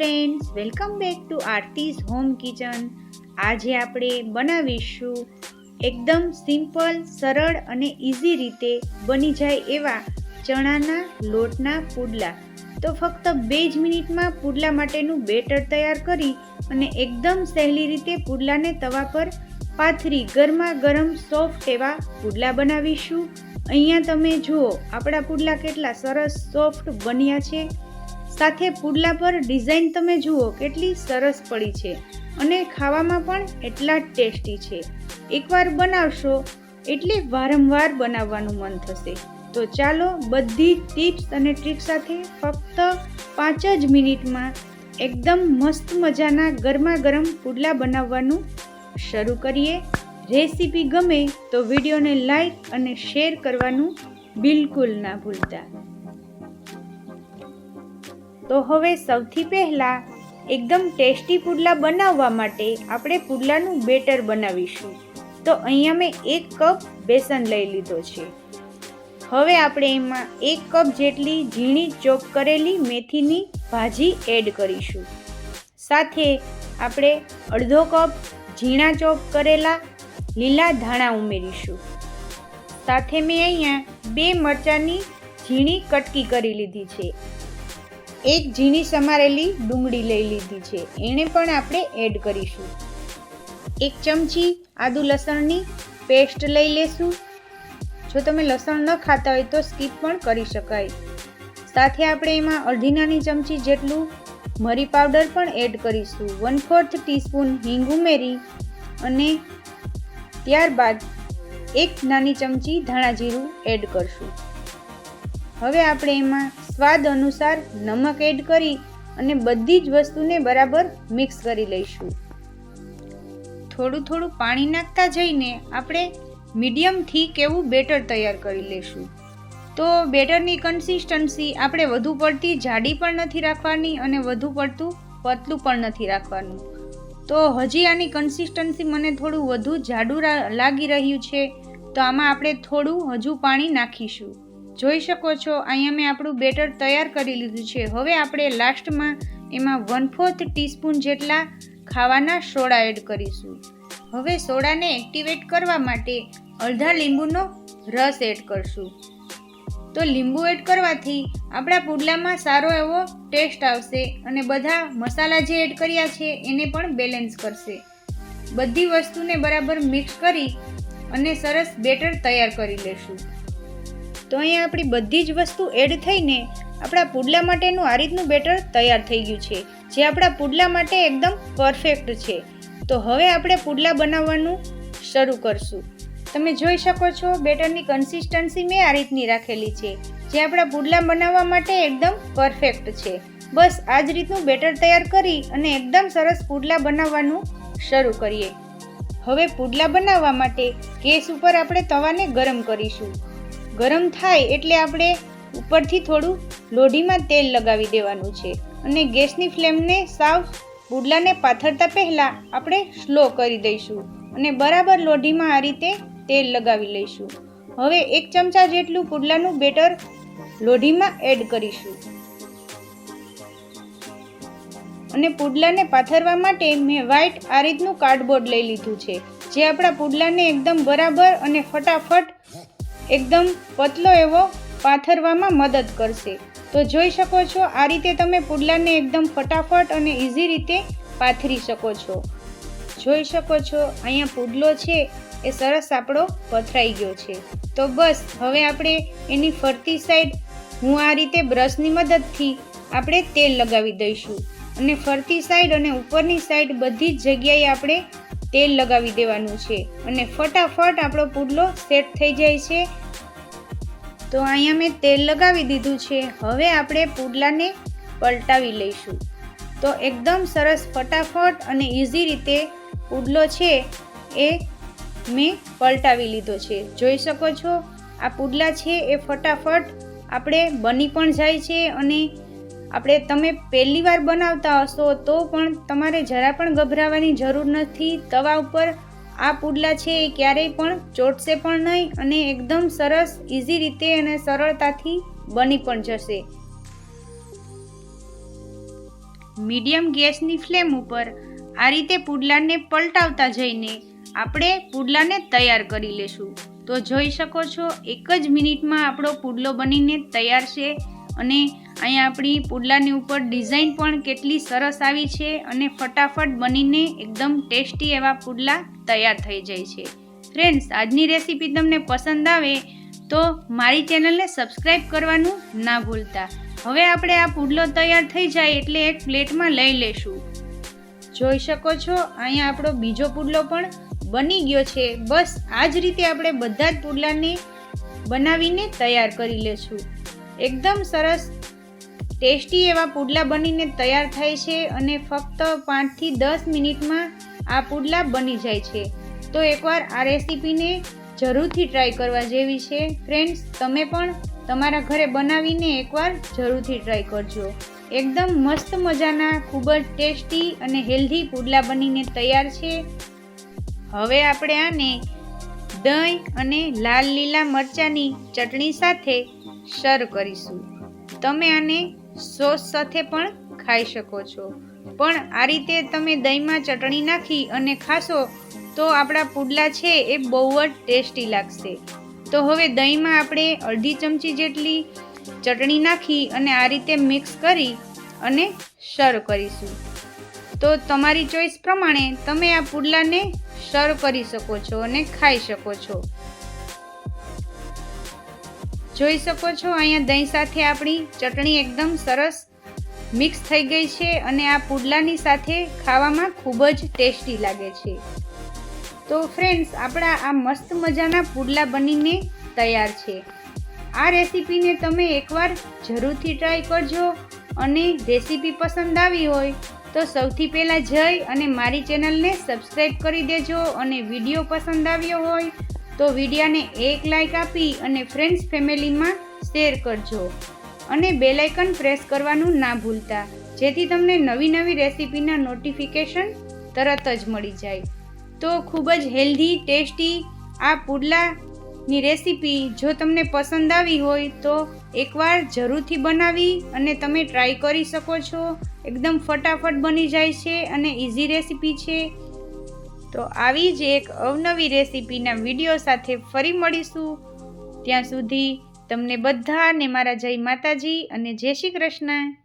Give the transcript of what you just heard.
Friends welcome back to Aarti's home kitchen આજે આપણે બનાવીશું એકદમ સિમ્પલ સરળ અને ઇઝી રીતે બની જાય એવા ચણાના લોટના પુડલા. તો ફક્ત બે જ મિનિટમાં પુડલા માટેનું બેટર તૈયાર કરી અને એકદમ સહેલી રીતે પુડલાને તવા પર પાથરી ગરમા ગરમ સોફ્ટ એવા પુડલા બનાવીશું. અહીંયા તમે જુઓ, આપણા પુડલા કેટલા સરસ સોફ્ટ બન્યા છે. સાથે પુડલા પર ડિઝાઇન તમે જુઓ કેટલી સરસ પડી છે અને ખાવામાં પણ એટલા જ ટેસ્ટી છે. એકવાર બનાવશો એટલે વારંવાર બનાવવાનું મન થશે. તો ચાલો બધી ટિપ્સ અને ટ્રીક સાથે ફક્ત પાંચ જ મિનિટમાં એકદમ મસ્ત મજાના ગરમા ગરમ પુડલા બનાવવાનું શરૂ કરીએ. રેસીપી ગમે તો વિડીયોને લાઈક અને શેર કરવાનું બિલકુલ ના ભૂલતા. તો હવે સૌથી પહેલાં એકદમ ટેસ્ટી પુડલા બનાવવા માટે આપણે પુડલાનું બેટર બનાવીશું. તો અહીંયા મેં એક કપ બેસન લઈ લીધો છે. હવે આપણે એમાં એક કપ જેટલી ઝીણી ચોપ કરેલી મેથીની ભાજી એડ કરીશું. સાથે આપણે અડધો કપ ઝીણા ચોપ કરેલા લીલા ધાણા ઉમેરીશું. સાથે મેં અહીંયા બે મરચાંની ઝીણી કટકી કરી લીધી છે. એક ઝીણી સમારેલી ડુંગળી લઈ લીધી છે. એને પણ આપણે એડ કરીશું. એક ચમચી આદુ લસણની પેસ્ટ લઈ લેશું. જો તમે લસણ ન ખાતા હોય તો સ્કીપ પણ કરી શકાય. સાથે આપણે એમાં અડધી નાની ચમચી જેટલું મરી પાવડર પણ એડ કરીશું. વન ફોર્થ ટીસ્પૂન હિંગ ઉમેરી અને ત્યારબાદ એક નાની ચમચી ધાણા જીરું એડ કરશું. હવે આપણે એમાં સ્વાદ અનુસાર નમક એડ કરી અને બધી જ વસ્તુને બરાબર મિક્સ કરી લઈશું. થોડું થોડું પાણી નાખતા જઈને આપણે મીડિયમથી કેવું બેટર તૈયાર કરી લઈશું. તો બેટરની કન્સિસ્ટન્સી આપણે વધુ પડતી જાડી પણ નથી રાખવાની અને વધુ પડતું પતલું પણ નથી રાખવાનું. તો હજી આની કન્સિસ્ટન્સી મને થોડું વધુ જાડું લાગી રહ્યું છે, તો આમાં આપણે થોડું હજુ પાણી નાખીશું. જોઈ શકો છો. અહીંયા મેં આપણું બેટર તૈયાર કરી લીધું છે. હવે આપણે લાસ્ટમાં એમાં વન ફોર્થ ટીસ્પૂન જેટલા ખાવાના સોડા એડ કરીશું. હવે સોડાને એક્ટિવેટ કરવા માટે અડધા લીંબુનો રસ એડ કરશું. તો લીંબુ એડ કરવાથી આપણા પુડલામાં સારો એવો ટેસ્ટ આવશે અને બધા મસાલા જે એડ કર્યા છે એને પણ બેલેન્સ કરશે. બધી વસ્તુને બરાબર મિક્સ કરી અને સરસ બેટર તૈયાર કરી લેશું. તો અહીંયા આપણી બધી જ વસ્તુ એડ થઈને આપણા પુડલા માટેનું આ રીતનું બેટર તૈયાર થઈ ગયું છે, જે આપણા પુડલા માટે એકદમ પરફેક્ટ છે. તો હવે આપણે પુડલા બનાવવાનું શરૂ કરશું. તમે જોઈ શકો છો બેટરની કન્સિસ્ટન્સી મેં આ રીતની રાખેલી છે, જે આપણા પુડલા બનાવવા માટે એકદમ પરફેક્ટ છે. બસ આ જ રીતનું બેટર તૈયાર કરી અને એકદમ સરસ પુડલા બનાવવાનું શરૂ કરીએ. હવે પુડલા બનાવવા માટે ગેસ ઉપર આપણે તવાને ગરમ કરીશું. ગરમ થાય એટલે આપણે ઉપરથી થોડું લોઢીમાં તેલ લગાવી દેવાનું છે. અને ગેસની ફ્લેમને સાવ પુડલાને પાથરતા પહેલાં આપણે સ્લો કરી દઈશું. અને બરાબર લોઢીમાં આ રીતે તેલ લગાવી લઈશું. હવે એક ચમચા જેટલું પુડલાનું બેટર લોઢીમાં એડ કરીશું. અને પુડલાને પાથરવા માટે મેં વ્હાઈટ આ રીતનું કાર્ડબોર્ડ લઈ લીધું છે. જે આપણા પુડલાને એકદમ બરાબર અને ફટાફટ એકદમ પતલો એવો પાથરવામાં મદદ કરશે. તો જોઈ શકો છો, આ રીતે તમે પુડલાને એકદમ ફટાફટ અને ઇઝી રીતે પાથરી શકો છો. જોઈ શકો છો, અહીંયા પુડલો છે, એ સરસ આપણો પથરાઈ ગયો છે. તો બસ, હવે આપણે એની ફરતી સાઈડ હું આ રીતે બ્રશની મદદથી આપણે તેલ લગાવી દઈશું. અને ફરતી સાઈડ અને ઉપરની સાઈડ બધી જ જગ્યાએ આપણે તેલ લગાવી દેવાનું છે. અને ફટાફટ આપણો પુડલો સેટ થઈ જાય છે. તો અહીંયા મેં તેલ લગાવી દીધું છે. હવે આપણે પુડલાને પલટાવી લઈશું. તો એકદમ સરસ ફટાફટ અને ઇઝી રીતે પુડલો છે એ મેં પલટાવી લીધો છે. જોઈ શકો છો? આ પુડલા છે એ ફટાફટ આપણે બની પણ જાય છે અને આપણે તમે પહેલી વાર બનાવતા હશો તો પણ તમારે જરા પણ ગભરાવાની જરૂર નથી. તવા ઉપર આ પુડલા છે એ ક્યારેય પણ ચોટશે પણ નહીં અને એકદમ સરસ ઇઝી રીતે અને સરળતાથી બની પણ જશે. મીડિયમ ગેસની ફ્લેમ ઉપર આ રીતે પુડલાને પલટાવતા જઈને આપણે પુડલાને તૈયાર કરી લેશું. તો જોઈ શકો છો, એક જ મિનિટમાં આપણો પુડલો બનીને તૈયાર છે અને અહીંયા આપણી પુડલાની ઉપર ડિઝાઇન પણ કેટલી સરસ આવી છે અને ફટાફટ બનીને એકદમ ટેસ્ટી એવા પુડલા તૈયાર થઈ જાય છે. ફ્રેન્ડ્સ આજની રેસીપી તમને પસંદ આવે તો મારી ચેનલને સબસ્ક્રાઈબ કરવાનું ના ભૂલતા. હવે આપણે આ પુડલો તૈયાર થઈ જાય એટલે એક પ્લેટમાં લઈ લેશું જોઈ શકો છો, અહીંયા આપણો બીજો પુડલો પણ બની ગયો છે. બસ આ જ રીતે આપણે બધા જ પુડલાને બનાવીને તૈયાર કરી લેશું એકદમ સરસ ટેસ્ટી એવા પુડલા બનીને તૈયાર થાય છે અને ફક્ત પાંચથી દસ મિનિટમાં આ પુડલા બની જાય છે. તો એકવાર આ રેસીપીને જરૂરથી ટ્રાય કરવા જેવી છે. ફ્રેન્ડ્સ, તમે પણ તમારા ઘરે બનાવીને એકવાર જરૂરથી ટ્રાય કરજો. એકદમ મસ્ત મજાના, ખૂબ જ ટેસ્ટી અને હેલ્ધી પુડલા બનીને તૈયાર છે. હવે આપણે આને દહીં અને લાલ લીલા મરચાંની ચટણી સાથે સર્વ કરીશું. તમે આને સોસ સાથે પણ ખાઈ શકો છો. પણ આ રીતે તમે દહીંમાં ચટણી નાખી અને ખાશો, તો આપણા પુડલા છે એ બહુ જ ટેસ્ટી લાગશે. તો હવે દહીંમાં આપણે અડધી ચમચી જેટલી ચટણી નાખી અને આ રીતે મિક્સ કરી અને સર્વ કરીશું. તો તમારી ચોઈસ પ્રમાણે તમે આ પુડલાને સર્વ કરી શકો છો અને ખાઈ શકો છો. જોઈ શકો છો, અહીંયા દહીં સાથે આપણી ચટણી એકદમ સરસ મિક્સ થઈ ગઈ છે અને આ પુડલાની સાથે ખાવામાં ખૂબ જ ટેસ્ટી લાગે છે. તો ફ્રેન્ડ્સ આપણા આ મસ્ત મજાના પુડલા બનીને તૈયાર છે. આ રેસીપીને તમે એકવાર જરૂરથી ટ્રાય કરજો અને રેસીપી પસંદ આવી હોય તો સૌથી પહેલાં જઈ અને મારી ચેનલને સબસ્ક્રાઈબ કરી દેજો અને વીડિયો પસંદ આવ્યો હોય તો વિડીયાને એક લાઈક આપી અને ફ્રેન્ડ્સ ફેમિલીમાં શેર કરજો. અને બેલાઇકન પ્રેસ કરવાનું ના ભૂલતા. જેથી તમને નવી નવી રેસીપીના નોટિફિકેશન તરત જ મળી જાય. તો ખૂબ જ હેલ્ધી ટેસ્ટી આ પુડલાની રેસીપી જો તમને પસંદ આવી હોય તો એકવાર જરૂરથી બનાવી અને તમે ટ્રાય કરી શકો છો. એકદમ ફટાફટ બની જાય છે અને ઇઝી રેસીપી છે. તો આવી જ એક અવનવી રેસીપીના વીડિયો સાથે ફરી મળીશું. ત્યાં સુધી તમને બધાને મારા જય માતાજી અને જય શ્રી કૃષ્ણ.